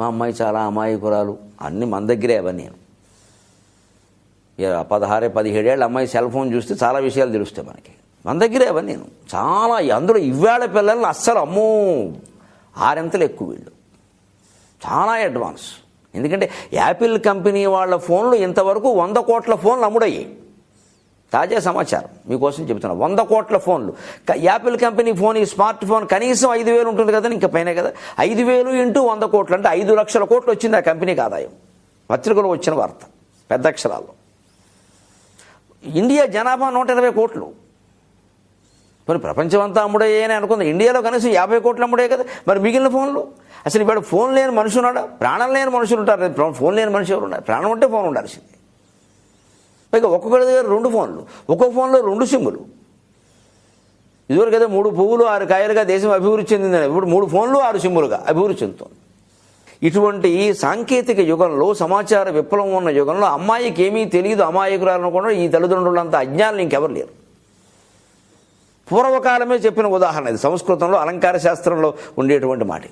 మా అమ్మాయి చాలా అమాయకురాలు. అన్ని మన దగ్గరే అవన్నీ పదహారే పదిహేడేళ్ళ అమ్మాయి సెల్ ఫోన్ చూస్తే చాలా విషయాలు తెలుస్తాయి మనకి. మన దగ్గరే అవన్నీ చాలా అందులో ఇవాళ పిల్లల్ని అస్సలు అమ్మో ఆరెంతలు ఎక్కువ వీళ్ళు. చాలా అడ్వాన్స్ ఎందుకంటే యాపిల్ కంపెనీ వాళ్ళ ఫోన్లు ఇంతవరకు వంద కోట్ల ఫోన్లు అమ్ముడయ్యాయి. తాజా సమాచారం మీకోసం చెబుతున్నా. వంద కోట్ల ఫోన్లు. యాపిల్ కంపెనీ ఫోన్ ఈ స్మార్ట్ ఫోన్ కనీసం ఐదు వేలు ఉంటుంది కదా ఇంకా పైన కదా. ఐదు వేలు ఇంటూ వంద కోట్లు అంటే ఐదు లక్షల కోట్లు వచ్చింది ఆ కంపెనీకి ఆదాయం. పత్రికలో వచ్చిన వార్త పెద్ద అక్షరాల్లో. ఇండియా జనాభా నూట ఇరవై కోట్లు. మరి ప్రపంచం అంతా అమ్ముడయ్యే అని అనుకుంది. ఇండియాలో కనీసం యాభై కోట్లు అమ్ముడే కదా మరి మిగిలిన ఫోన్లు. అసలు ఇప్పుడు ఫోన్ లేని మనుషులు ఉన్నాడా ప్రాణం లేని మనుషులు ఉంటారు ఫోన్ లేని మనిషి ఎవరు ఉన్నారు ప్రాణం ఉంటే ఫోన్ ఉండాల్సింది. పైగా ఒక్కొక్కరి దగ్గర రెండు ఫోన్లు ఒక్కొక్క ఫోన్లో రెండు సిమ్ములు. ఇదివరకు కదా మూడు పువ్వులు ఆరు కాయలుగా దేశం అభివృద్ధి చెందిందని. ఇప్పుడు మూడు ఫోన్లు ఆరు సిమ్ములుగా అభివృద్ధి చెందుతోంది. ఇటువంటి సాంకేతిక యుగంలో సమాచార విప్లవం ఉన్న యుగంలో అమ్మాయికి ఏమీ తెలియదు అమాయకురాలు అనుకోవడం ఈ తల్లిదండ్రులంతా అజ్ఞానులు ఇంకెవరు లేరు. పూర్వకాలమే చెప్పిన ఉదాహరణ ఇది. సంస్కృతంలో అలంకార శాస్త్రంలో ఉండేటువంటి మాట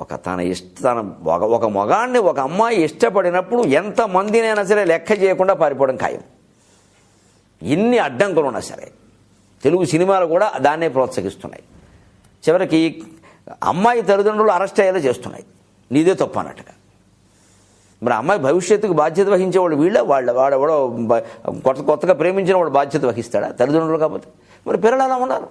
ఒక తన ఇష్ట తన ఒక ఒక మగాన్ని ఒక అమ్మాయి ఇష్టపడినప్పుడు ఎంత మందినైనా సరే లెక్క చేయకుండా పారిపోవడం ఖాయం. ఎన్ని అడ్డంకులు ఉన్నా సరే తెలుగు సినిమాలు కూడా దాన్నే ప్రోత్సహిస్తున్నాయి. చివరికి అమ్మాయి తల్లిదండ్రులు అరెస్ట్ అయ్యేలా చేస్తున్నాయి. నీదే తప్పు అన్నట్టుగా. మరి అమ్మాయి భవిష్యత్తుకు బాధ్యత వహించేవాళ్ళు వీళ్ళ? వాళ్ళ వాడు ఎవడో కొత్త కొత్తగా ప్రేమించిన వాడు బాధ్యత వహిస్తాడా? తల్లిదండ్రులు కాకపోతే. మరి పిల్లలు అలా ఉన్నారు.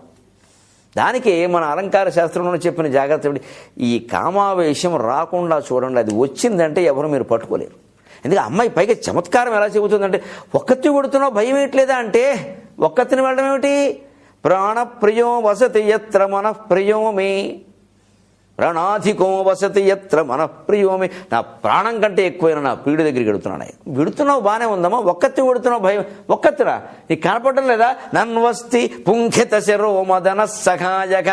దానికి మన అలంకార శాస్త్రంలో చెప్పిన జాగ్రత్త ఈ కామావేశం రాకుండా చూడండి. అది వచ్చిందంటే ఎవరు మీరు పట్టుకోలేరు. ఎందుకంటే అమ్మాయి పైగా చమత్కారం ఎలా చెబుతుందంటే ఒక్కతి కొడుతున్నావు భయం ఏట్లేదా అంటే ఒక్కతిని వెళ్ళడం ఏమిటి? ప్రాణప్రియం వసతి ఎత్ర మన ప్రియోమే ప్రాణాధికో వసతి ఎత్ర మనఃప్రియోమి నా ప్రాణం కంటే ఎక్కువైన నా పీడి దగ్గరికి వెడుతున్నాను విడుతున్నావు బాగానే ఉందమ్మా ఒక్కత్తి కొడుతున్నావు భయం ఒక్కత్తిరా నీకు కనపడడం లేదా? నన్వస్తి పుంఖిత శరోమదన సహాయక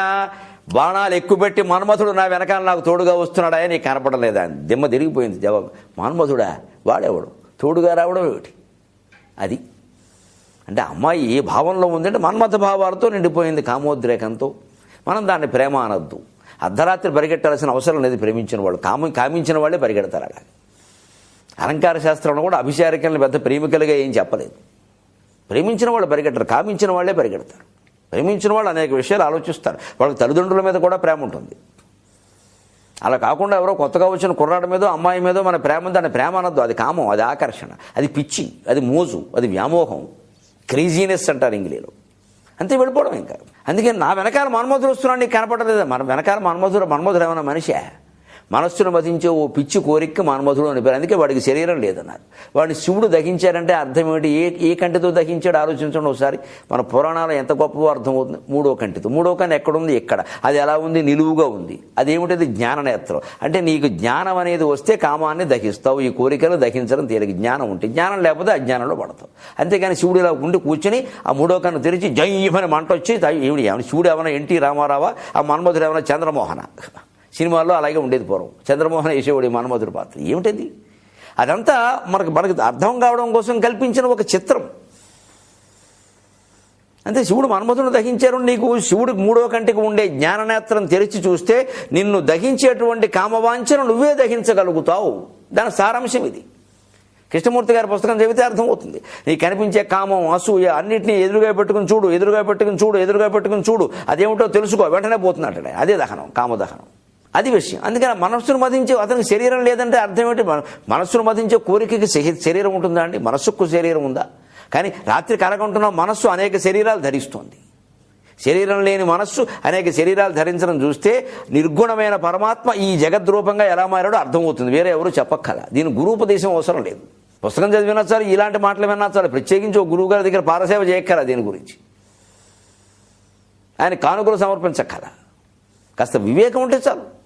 బాణాలు ఎక్కుపెట్టి మన్మథుడు నా వెనకాల నాకు తోడుగా వస్తున్నాడా నీకు కనపడలేదా? అని దిమ్మ తిరిగిపోయింది జవాబు. మన్మథుడా వాడేవాడు? తోడుగా రావడం ఏమిటి? అది. అంటే అమ్మాయి ఏ భావంలో ఉందంటే మన్మథ భావాలతో నిండిపోయింది కామోద్రేకంతో. మనం దాన్ని ప్రేమ అనొద్దు. అర్ధరాత్రి పరిగెట్టాల్సిన అవసరం లేదు ప్రేమించిన వాళ్ళు. కామ కామించిన వాళ్ళే పరిగెడతారు అలా అలంకార శాస్త్రంలో కూడా అభిచారికల్ని పెద్ద ప్రేమికలుగా ఏం చెప్పలేదు. ప్రేమించిన వాళ్ళు పరిగెట్టరు కామించిన వాళ్ళే పరిగెడతారు. ప్రేమించిన వాళ్ళు అనేక విషయాలు ఆలోచిస్తారు. వాళ్ళకి తల్లిదండ్రుల మీద కూడా ప్రేమ ఉంటుంది. అలా కాకుండా ఎవరో కొత్తగా వచ్చిన కుర్రాడి మీదో అమ్మాయి మీదో మన ప్రేమ దాని ప్రేమ అనద్దు. అది కామం అది ఆకర్షణ. అది పిచ్చి అది మోజు అది వ్యామోహం. క్రేజీనెస్ అంటారు ఇంగ్లీలో. అంతే వెళ్ళిపోవడం ఇంకా. అందుకే నా వెనకాల మన్మధుడు వస్తున్నాడు నీకు కనపడలేదు? మన వెనకాల మన్మధుడు మన్మధుడు ఏమైనా మనిషే? మనస్సును మతించే ఓ పిచ్చి కోరిక మానమధుడు అని పేరు అందుకే వాడికి శరీరం లేదన్నారు. వాడిని శివుడు దహించారంటే అర్థం ఏమిటి ఏ ఏ కంటితో దహించాడు? ఆలోచించండి ఒకసారి. మన పురాణాలు ఎంత గొప్పవో అర్థమవుతుంది. మూడో కంటితో. మూడో కంటి ఎక్కడుంది? ఎక్కడ? అది ఎలా ఉంది? నిలువుగా ఉంది. అదేమిటది? జ్ఞాననేత్రం అంటే నీకు జ్ఞానం అనేది వస్తే కామాన్ని దహిస్తావు. ఈ కోరికలు దహించడం తేలిక. జ్ఞానం ఉంటే జ్ఞానం లేకపోతే అజ్ఞానంలో పడతావు. అంతేగాని శివుడు ఇలా ఉండి కూర్చొని ఆ మూడో కన్ను తెరిచి జయ్యమని మంట వచ్చి ఏమిటి? ఏమైనా శివుడు ఏమైనా ఎన్టీ రామారావా? ఆ మన్మధుడు ఏమైనా చంద్రమోహన? సినిమాల్లో అలాగే ఉండేది పూర్వం. చంద్రమోహన్ యశోడి మన్మధుడి పాత్ర. ఏమిటది? అదంతా మనకు మనకు అర్థం కావడం కోసం కల్పించిన ఒక చిత్రం. అంతే శివుడు మన్మధుడు దహించారు. నీకు శివుడు మూడో కంటికి ఉండే జ్ఞాననేత్రం తెరిచి చూస్తే నిన్ను దహించేటువంటి కామవాంఛను నువ్వే దహించగలుగుతావు. దాని సారాంశం ఇది. కృష్ణమూర్తి గారి పుస్తకం చదివితే అర్థమవుతుంది. నీకు కనిపించే కామం అసూయ అన్నింటినీ ఎదురుగా పెట్టుకుని చూడు ఎదురుగా పెట్టుకుని చూడు ఎదురుగా పెట్టుకుని చూడు. అదేమిటో తెలుసుకో వెంటనే పోతున్నాడు అదే దహనం కామదహనం. అది విషయం. అందుకని మనస్సును మధించే అతనికి శరీరం లేదంటే అర్థం ఏంటి మన- మనస్సును మధించే కోరికకి శరీరం ఉంటుందా అండి? మనస్సుకు శరీరం ఉందా? కానీ రాత్రి కరగంటున్న మనస్సు అనేక శరీరాలు ధరిస్తోంది. శరీరం లేని మనస్సు అనేక శరీరాలు ధరించడం చూస్తే నిర్గుణమైన పరమాత్మ ఈ జగద్రూపంగా ఎలా మారాడో అర్థమవుతుంది. వేరే ఎవరు చెప్పక్కల. దీని గురూపదేశం అవసరం లేదు. పుస్తకం చదివినా చాలు ఇలాంటి మాటలు విన్నా చాలు ప్రత్యేకించి ఒక గురువు గారి దగ్గర పారసేవ చేయక్కల దీని గురించి. ఆయన కానుకలు సమర్పించక్కల. కాస్త వివేకం ఉంటే చాలు.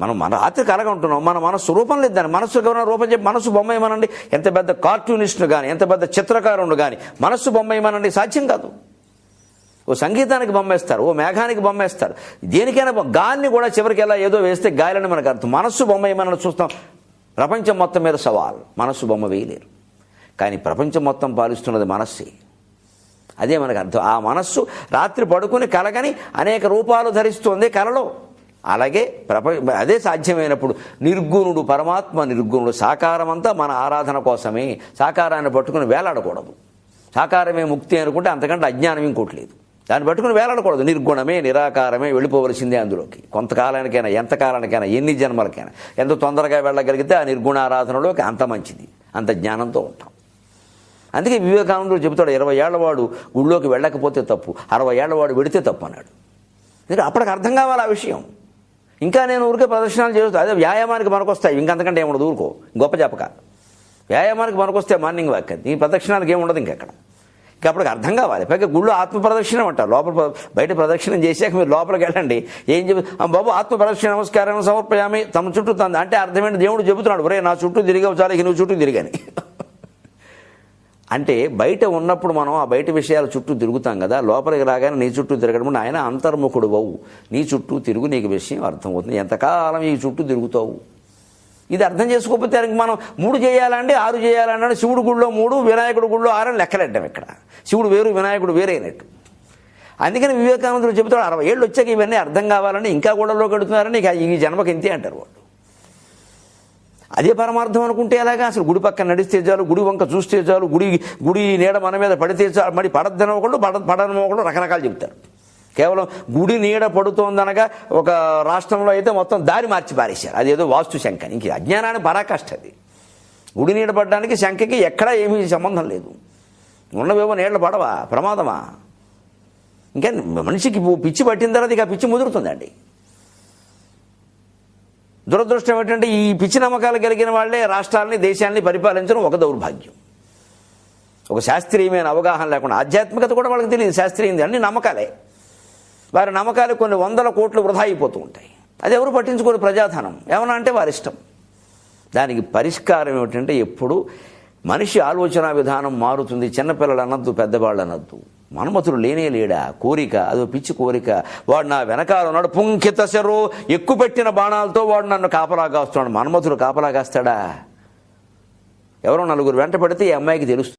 మనం మన రాత్రి కలగా ఉంటున్నాం. మన మనసు రూపం లేదని మనస్సు ఎవరైనా రూపం చెప్పి మనసు బొమ్మ ఏమనండి? ఎంత పెద్ద కార్టూనిస్ట్ను కానీ ఎంత పెద్ద చిత్రకారుడు కానీ మనస్సు బొమ్మ ఏమనండి? సాధ్యం కాదు. ఓ సంగీతానికి బొమ్మేస్తారు ఓ మేఘానికి బొమ్మేస్తారు దేనికైనా గాలిని కూడా చివరికి ఎలా ఏదో వేస్తే గాలిని మనకు అర్థం. మనస్సు బొమ్మ ఏమన్నా చూస్తాం. ప్రపంచం మొత్తం మీద సవాల్. మనస్సు బొమ్మ వేయలేరు. కానీ ప్రపంచం మొత్తం పాలిస్తున్నది మనస్సే. అదే మనకు అర్థం. ఆ మనస్సు రాత్రి పడుకుని కలగని అనేక రూపాలు ధరిస్తుంది కలలో. అలాగే ప్రప అదే సాధ్యమైనప్పుడు నిర్గుణుడు పరమాత్మ నిర్గుణుడు సాకారమంతా మన ఆరాధన కోసమే. సాకారాన్ని పట్టుకుని వేలాడకూడదు. సాకారమే ముక్తి అనుకుంటే అంతకంటే అజ్ఞానం ఇంకోటి లేదు. దాన్ని పట్టుకుని వేలాడకూడదు. నిర్గుణమే నిరాకారమే వెళ్ళిపోవలసిందే అందులోకి. కొంతకాలానికైనా ఎంతకాలానికైనా ఎన్ని జన్మలకైనా. ఎంత తొందరగా వెళ్ళగలిగితే ఆ నిర్గుణ ఆరాధనలోకి అంత మంచిది. అంత జ్ఞానంతో ఉంటాం. అందుకే వివేకానందుడు చెబుతాడు ఇరవై ఏళ్ళవాడు గుళ్ళోకి వెళ్ళకపోతే తప్పు. అరవై ఏళ్ళవాడు వెడితే తప్పు అన్నాడు. ఎందుకంటే అప్పటికి అర్థం కావాలి ఆ విషయం. ఇంకా నేను ఊరికే ప్రదర్శనలు చేస్తూ అదే వ్యాయామానికి మనకొస్తాయి. ఇంకంతకంటే ఏముండదు ఊరుకో. గొప్ప చెప్పక వ్యాయామానికి మనకొస్తే మార్నింగ్ వాక్. అది ఈ ప్రదక్షిణాలకు ఏముండదు ఇంకెక్కడ. ఇంకా అప్పటికి అర్థం కావాలి. పైగా గుళ్ళు ఆత్మ ప్రదక్షిణం అంటారు. లోపల బయట ప్రదక్షిణం చేశాక మీరు లోపలికి వెళ్ళండి. ఏం చెప్పి బాబు ఆత్మ ప్రదక్షిణ నమస్కారం సమర్పయామి. తమ చుట్టూ తంది అంటే అర్థమేంటి దేవుడు చెబుతున్నాడు ఒరే నా చుట్టూ తిరిగి చాలా నువ్వు చుట్టూ తిరిగాని. అంటే బయట ఉన్నప్పుడు మనం ఆ బయట విషయాల చుట్టూ తిరుగుతాం కదా లోపలికి రాగానే నీ చుట్టూ తిరగడం ఆయన అంతర్ముఖుడు అవు నీ చుట్టూ తిరుగు నీకు విషయం అర్థమవుతుంది. ఎంతకాలం ఈ చుట్టూ తిరుగుతావు? ఇది అర్థం చేసుకోకపోతే మనం మూడు చేయాలంటే ఆరు చేయాలంటే శివుడు గుళ్ళో మూడు వినాయకుడు గుళ్ళో ఆరు అని లెక్కలెట్టం ఇక్కడ. శివుడు వేరు వినాయకుడు వేరైనట్టు అందుకని వివేకానందుడు చెబుతాడు అరవై ఏళ్ళు వచ్చాక ఇవన్నీ అర్థం కావాలని ఇంకా గోడలో కడుతున్నారని ఇక ఈ జన్మకి ఇంతే అంటారు వాళ్ళు. అదే పరమార్థం అనుకుంటే ఎలాగా? అసలు గుడి పక్కన నడిస్తే చాలు గుడి వంక చూస్తే చాలు గుడి గుడి నీడ మన మీద పడితే చాలు మరి పడద్దని ఒకళ్ళు పడ పడని ఒకళ్ళు రకరకాలు చెప్తారు కేవలం గుడి నీడ పడుతోందనగా ఒక రాష్ట్రంలో అయితే మొత్తం దారి మార్చి పారేశారు. అదేదో వాస్తు శంక ఇంక అజ్ఞానాన్ని పరాకాష్ట అది. గుడి నీడ పడడానికి శంకకి ఎక్కడా ఏమీ సంబంధం లేదు. ఉన్నవేమో నీళ్ళు పడవా? ప్రమాదమా? ఇంకా మనిషికి పిచ్చి పట్టిన తర్వాత ఇక పిచ్చి ముదురుతుందండి. దురదృష్టం ఏంటంటే ఈ పిచ్చి నమ్మకాలు కలిగిన వాళ్ళే రాష్ట్రాలని దేశాన్ని పరిపాలించడం ఒక దౌర్భాగ్యం. ఒక శాస్త్రీయమైన అవగాహన లేకుండా ఆధ్యాత్మికత కూడా వాళ్ళకి తెలియదు శాస్త్రీయంది అన్ని నమ్మకాలే. వారి నమ్మకాలు కొన్ని వందల కోట్లు వృధా అయిపోతూ ఉంటాయి. అది ఎవరు పట్టించుకోరు ప్రజాధనం. ఏమన్నా అంటే వారి ఇష్టం. దానికి పరిష్కారం ఏమిటంటే ఎప్పుడు మనిషి ఆలోచన విధానం మారుతుంది చిన్నపిల్లలు అనద్దు పెద్దవాళ్ళు అనద్దు. మన్మతుడు లేనే లేడా? కోరిక అదో పిచ్చి కోరిక. వాడు నా వెనకాల ఉన్నాడు. పుంకిత శరో ఎక్కుపెట్టిన బాణాలతో వాడు నన్ను కాపలా కాస్తున్నాడు. మన్మతుడు కాపలా కాస్తాడా? ఎవరో నలుగురు వెంట పడితే ఈ అమ్మాయికి తెలుస్తుంది.